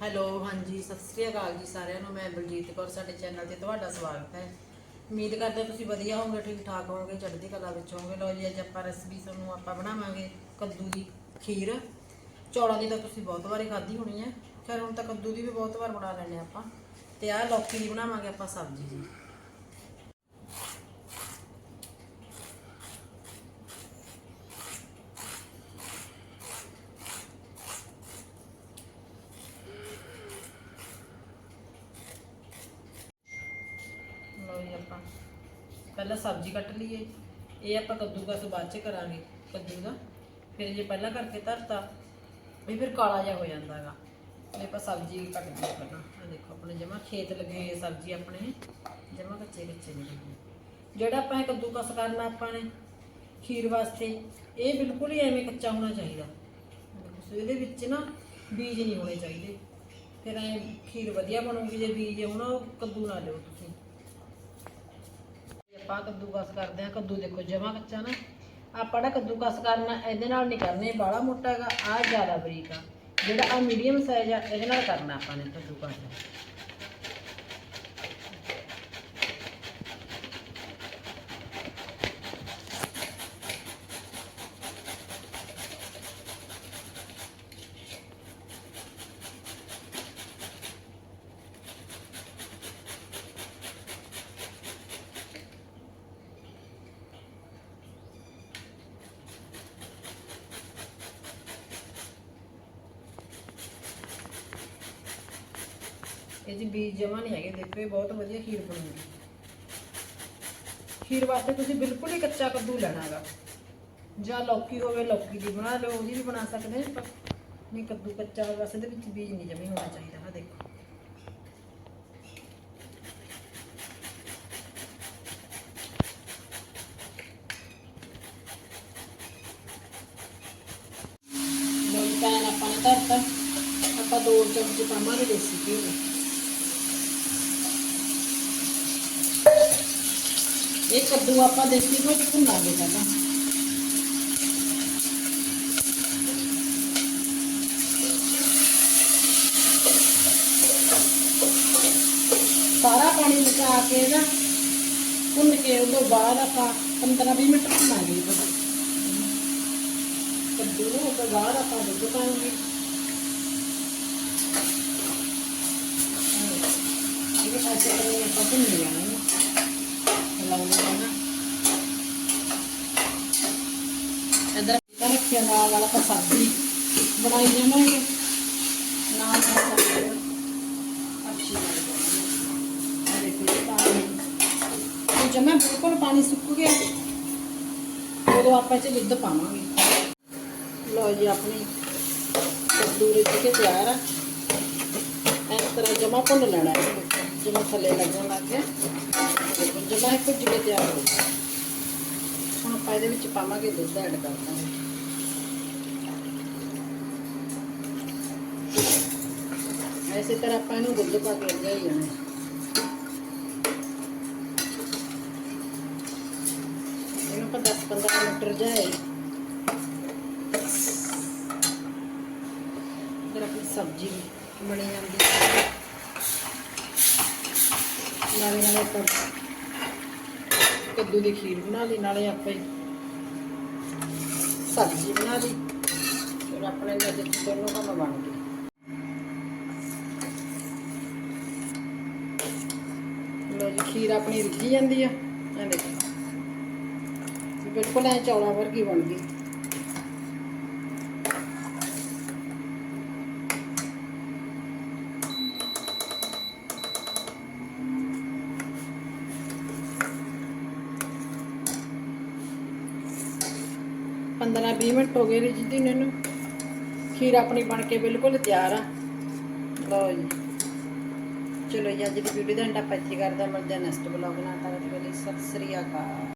Hello, ਹਾਂਜੀ, ਸਤਿ ਸ੍ਰੀ ਅਕਾਲ ਜੀ ਸਾਰਿਆਂ ਨੂੰ। ਮੈਂ ਬਲਜੀਤ ਕੌਰ, ਸਾਡੇ ਚੈਨਲ ਤੇ ਤੁਹਾਡਾ ਸਵਾਗਤ ਹੈ। ਉਮੀਦ ਕਰਦੇ ਤੁਸੀਂ ਵਧੀਆ ਹੋਵੋਗੇ ਠੀਕ ਠਾਕ ਹੋਵੋਗੇ, ਚੜ੍ਹਦੀ ਕਲਾ ਵਿੱਚ ਹੋਵੋਗੇ। ਲਓ ਜੀ, ਅੱਜ ਆਪਾਂ ਰੈਸਪੀ ਤੁਹਾਨੂੰ ਆਪਾਂ ਬਣਾਵਾਂਗੇ, ਕੱਦੂ ਦੀ ਖੀਰ। ਚੌਲਾਂ ਦੀ ਤਾਂ ਤੁਸੀਂ ਬਹੁਤ ਵਾਰੀ ਖਾਧੀ ਹੋਣੀ ਹੈ। ਖੈਰ, ਹੁਣ ਤਾਂ ਕੱਦੂ ਦੀ ਵੀ ਬਹੁਤ ਵਾਰ ਬਣਾ ਲੈਂਦੇ ਹਾਂ ਆਪਾਂ। ਤੇ ਆਹ ਲੌਕੀ ਦੀ ਬਣਾਵਾਂਗੇ ਆਪਾਂ ਸਬਜ਼ੀ ਜੀ ਲਓ ਆਪਾਂ। ਪਹਿਲਾਂ ਸਬਜ਼ੀ ਕੱਟ ਲਈਏ ਇਹ ਆਪਾਂ ਕੱਦੂ ਕਸ ਬਾਅਦ ਚ ਕਰਾਂਗੇ ਕੱਦੂ ਦਾ। ਫਿਰ ਜੇ ਪਹਿਲਾਂ ਕਰਕੇ ਧਰਤਾ ਇਹ ਫਿਰ ਕਾਲਾ ਜਿਹਾ ਹੋ ਜਾਂਦਾ ਹੈਗਾ ਇਹ ਆਪਾਂ ਸਬਜ਼ੀ ਕੱਟ ਦਈਏ ਪਹਿਲਾਂ। ਆ ਦੇਖੋ ਆਪਣੇ ਜਮਾ ਖੇਤ ਲੱਗੇ ਹੋਏ ਸਬਜ਼ੀ ਆਪਣੇ। ਜਮਾ ਕੱਚੇ ਕੱਚੇ ਨਹੀਂ ਲੱਗੇ ਜਿਹੜਾ ਆਪਾਂ ਇਹ ਕੱਦੂ ਕਸ ਕਰਨਾ ਆਪਾਂ ਨੇ ਖੀਰ ਵਾਸਤੇ ਇਹ ਬਿਲਕੁਲ ਹੀ ਐਵੇਂ ਕੱਚਾ ਹੋਣਾ ਚਾਹੀਦਾ। ਦੇਖੋ, ਇਹਦੇ ਵਿੱਚ ਨਾ ਬੀਜ ਨਹੀਂ ਹੋਣੇ ਚਾਹੀਦੇ। ਫਿਰ ਐ ਖੀਰ ਵਧੀਆ ਬਣੂਗੀ ਜੇ ਬੀਜ ਹੋਣਾ ਉਹ ਕੱਦੂ ਨਾ ਲਿਓ ਤੁਸੀਂ। ਆਪਾਂ ਕੱਦੂਕਸ ਕਰਦੇ ਆ ਕੱਦੂ ਦੇਖੋ, ਜਮਾ ਕੱਚਾ ਨਾ। ਆਪਾਂ ਨਾ ਕੱਦੂਕਸ ਕਰਨਾ, ਇਹਦੇ ਨਾਲ ਨਹੀਂ ਕਰਨੇ ਬਾਹਲਾ ਮੋਟਾ ਹੈਗਾ ਆ ਜ਼ਿਆਦਾ ਬਰੀਕ ਆ। ਜਿਹੜਾ ਆ ਮੀਡੀਅਮ ਸਾਈਜ਼ ਆ, ਇਹਦੇ ਨਾਲ ਕਰਨਾ ਆਪਾਂ ਨੇ ਕੱਦੂਕਸ। ਇਹ ਜੀ ਬੀਜ ਜਮਾ ਨਹੀਂ ਹੈਗੇ, ਦੇਖੋ ਇਹ ਬਹੁਤ ਵਧੀਆ ਖੀਰ ਬਣੂਗੀ ਖੀਰ ਵਾਸਤੇ ਤੁਸੀਂ ਬਿਲਕੁਲ ਹੀ ਕੱਚਾ ਕੱਦੂ ਲੈਣਾ ਹੈਗਾ। ਜਾਂ ਲੌਕੀ ਹੋਵੇ, ਲੌਕੀ ਦੀ ਬਣਾ ਲਓ ਉਹਦੀ ਵੀ ਬਣਾ ਸਕਦੇ ਹਾਂ ਨਹੀਂ, ਕੱਦੂ ਕੱਚਾ ਹੋਵੇ ਬਸ ਵਿੱਚ ਬੀਜ ਨਹੀਂ ਜਮੇ ਹੋਣਾ ਚਾਹੀਦਾ ਹਾਂ ਦੇਖੋ। ਲੋਈ ਆਪਾਂ ਧਰਤਾ। ਆਪਾਂ ਦੋ ਚਮਚ ਪਾਵਾਂਗੇ ਦੇਸੀ ਘਿਓ ਇਹ ਕੱਦੂ ਆਪਾਂ ਦੇਸੀ ਘਿਓ ਚ ਭੁੰਨਾਂਗੇ ਪਹਿਲਾਂ ਸਾਰਾ ਪਾਣੀ ਲਗਾ ਕੇ ਨਾ ਭੁੰਨ ਕੇ ਉਹ ਤੋਂ ਬਾਅਦ ਆਪਾਂ 15-20 ਮਿੰਟ ਭੁੰਨਾਂਗੇ ਇਹ ਕੱਦੂ। ਕੱਦੂ ਨੂੰ ਉਹ ਤੋਂ ਬਾਅਦ ਆਪਾਂ ਦੁੱਧ ਪਾਵਾਂਗੇ ਇਹ ਪਾਸੇ ਕਰੇ ਆਪਾਂ ਭੁੰਨ ਜਾਣਾ ਹੈ ਲਾਉਂਦੇ ਰਹਿਣਾ ਇਧਰ ਤਾਂ ਰੱਖਿਆ ਨਾਲ ਵਾਲਾ ਆਪਾਂ ਸਬਜ਼ੀ ਬਣਾਈ ਜਾਵਾਂਗੇ ਨਾਲ ਨਾਲ ਸਬਜ਼ੀ ਅੱਛੀ ਲੱਗਦੀ ਦੇਖੋ ਪਾਣੀ ਜਮਾ ਬਿਲਕੁਲ ਪਾਣੀ ਸੁੱਕ ਗਿਆ, ਉਦੋਂ ਆਪਾਂ ਇਹ 'ਚ ਦੁੱਧ ਪਾਵਾਂਗੇ। ਲੋ ਜੀ, ਆਪਣੀ ਕੱਦੂ ਰਿੱਝ ਕੇ ਤਿਆਰ ਆ। ਇਸ ਤਰ੍ਹਾਂ ਜਮਾ ਭੁੰਨ ਲੈਣਾ ਹੈ। ਜਮਾ ਥੱਲੇ ਲੱਗਣ ਲੱਗ ਗਿਆ। ਜਮਾ ਇਹ ਭੁੱਜ ਕੇ ਤਿਆਰ ਹੋ ਗਿਆ। ਹੁਣ ਆਪਾਂ ਇਹਦੇ ਵਿੱਚ ਪਾਵਾਂਗੇ ਦੁੱਧ ਐਡ ਕਰ ਦਾਂਗੇ। ਐਸੇ ਤਰ੍ਹਾਂ ਆਪਾਂ ਇਹਨੂੰ ਦੁੱਧ ਪਾ ਕੇ ਅੱਗੇ ਹੀ ਜਾਣਾ। ਇਹਨੂੰ ਆਪਾਂ 10-15 ਮਿੰਟ ਰਜਾਏ। ਇਧਰ ਆਪਣੀ ਸਬਜ਼ੀ ਬਣੀ ਜਾਂਦੀ ਹੈ। ਨਾਲੇ ਨਾਲੇ ਆਪਾਂ ਕੱਦੂ ਦੀ ਖੀਰ ਬਣਾ ਲਈ, ਨਾਲੇ ਆਪੇ ਸਬਜ਼ੀ ਬਣਾ ਲਈ। ਫਿਰ ਆਪਣੇ ਨਾਲ ਦੋਨੋਂ ਕੰਮ ਬਣ ਗਏ ਲੋ ਜੀ ਖੀਰ ਆਪਣੀ ਰਿੱਝੀ ਜਾਂਦੀ ਆ। ਇਹ ਦੇਖੋ। ਬਿਲਕੁਲ ਐ ਚੌਲਾ ਵਰਗੀ ਬਣ ਗਈ। ਪੰਦਰਾਂ 20 ਮਿੰਟ ਹੋ ਗਏ ਰਿੱਝਦੀ ਨੂੰ ਖੀਰ ਆਪਣੀ ਬਣ ਕੇ ਬਿਲਕੁਲ ਤਿਆਰ ਆ। ਲਓ ਜੀ। ਚਲੋ ਜੀ, ਅੱਜ ਦੀ ਵੀਡੀਓ ਦਾ ਐਂਡ ਆਪਾਂ ਇੱਥੇ ਕਰਦਾ ਮਿਲਦੇ ਹਾਂ ਨੈਕਸਟ ਬਲੌਗ ਨਾਲ। ਤੱਕ ਲਈ ਸਤਿ ਸ੍ਰੀ ਅਕਾਲ।